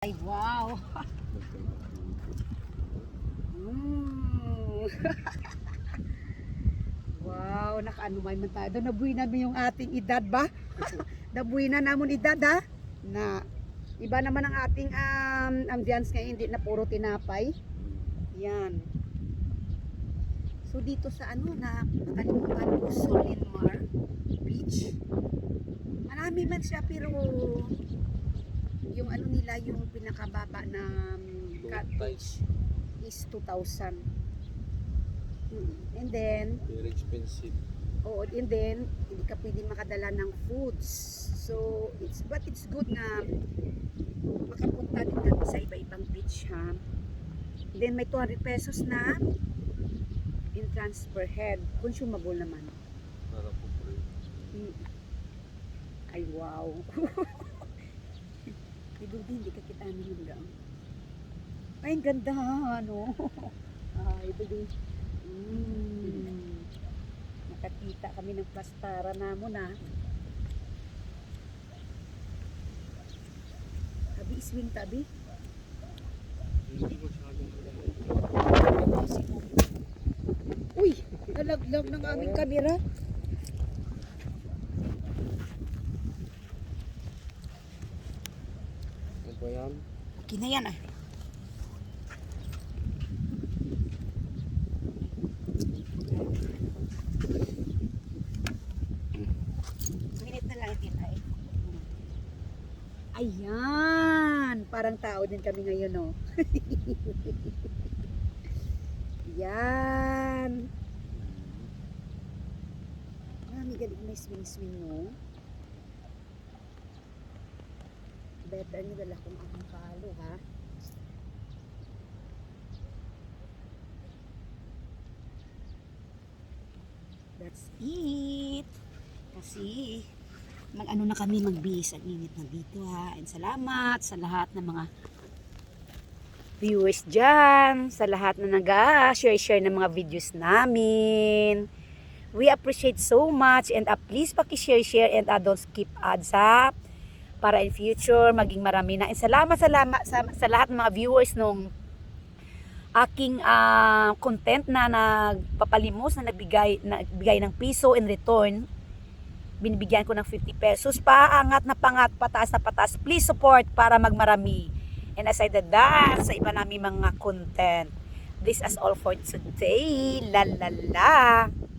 Ay, wow. Mm. wow, nakaano man man tayo. Nabuhay namin yung ating edad ba? nabuhay na namon edad ha? Na iba naman ang ating um, ambience ngayon, hindi na puro tinapay. Yan. So dito sa ano na nakalimutan ko Solinmar Beach. Marami man siya pero yung ano nila yung pinakababa na um, cottage is 2,000. Hmm. And then, Very expensive. oo, and then, hindi ka pwede makadala ng foods. So, it's, but it's good na makapunta din kami sa iba-ibang beach, ha? Then, may 200 pesos na entrance per head. Consumable naman. Para po. Mm. Ay, wow. Di ba hindi ka kita yung lang. Ay, ang ganda, ano. Ay, bali. Mm. Nakakita kami ng plastara na mo na. Tabi, swing tabi. Uy, nalaglag ng aming kamera. Ba yan? Okay na yan ah. Minute na lang din ay. Ayan! Parang tao din kami ngayon, no? Yan! Marami galing may swing-swing, no? Better nyo dala kong akong palo, ha? That's it. Kasi mag-ano na kami magbihis ang init na dito ha. And salamat sa lahat ng mga viewers dyan, sa lahat na nag-share-share ng mga videos namin. We appreciate so much and uh, please paki-share-share and uh, don't skip ads ha para in future maging marami na. And salamat salamat sa, sa lahat ng mga viewers nung aking ah, content na nagpapalimos na nagbigay nagbigay ng piso in return. Binibigyan ko ng 50 pesos paangat na pangat pataas na pataas. Please support para magmarami. And aside the that sa iba namin mga content. This is all for today. La la la